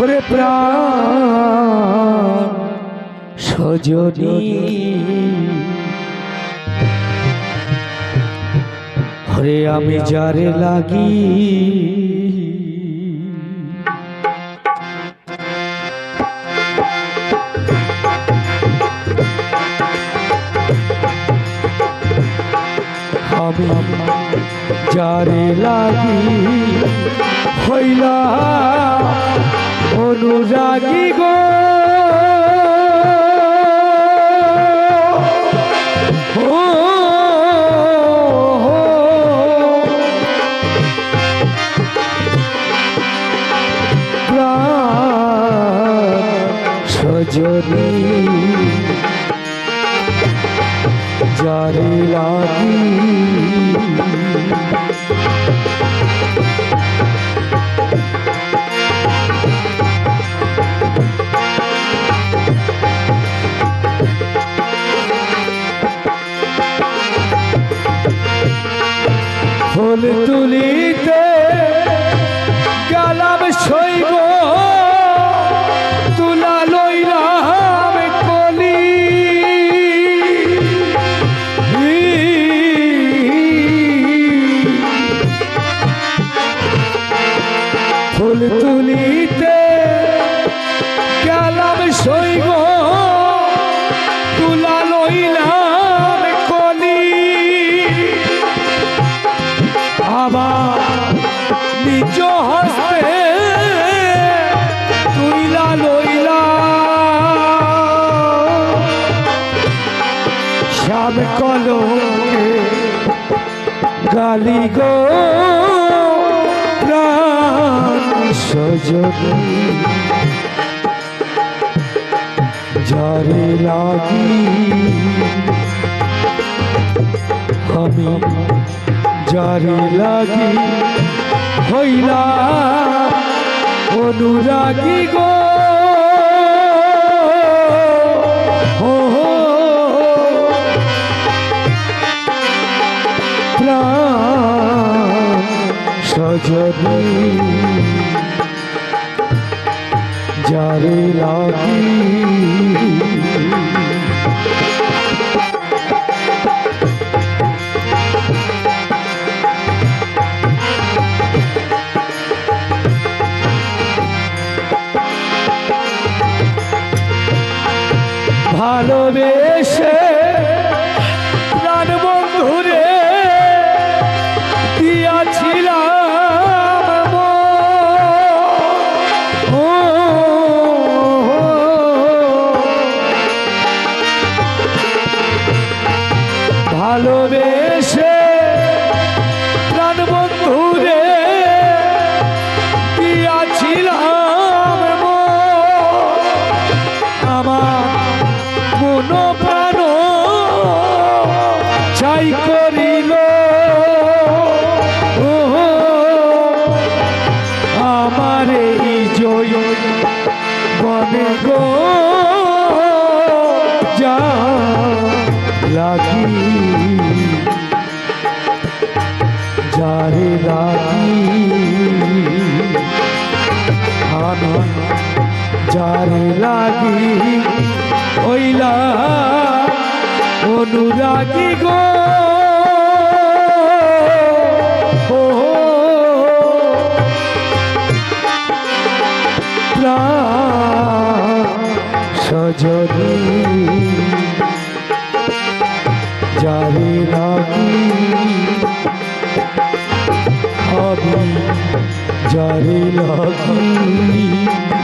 ওরে প্রাণ সজনী। ওরে আমি যারে লাগি। যারে লাগি হইলা অনুরাগী গো। সজনী যারে লাগি ফুল নিজ হস্তে তুইলা লইলা। শ্যাম কলকে গালি গো, প্রাণ সজনী। যারে লাগি আমি, যারে লাগি হইলা অনুরাগী গো। সজনী যারে লাগি ভালোবেসে প্রাণ বন্ধুরে দিয়াছিলাম ভালোবেসে আনন্দ যারে লাগি ওইলা অনুরাগী গো সজনী যারে লাগি আমি যারে লাগি।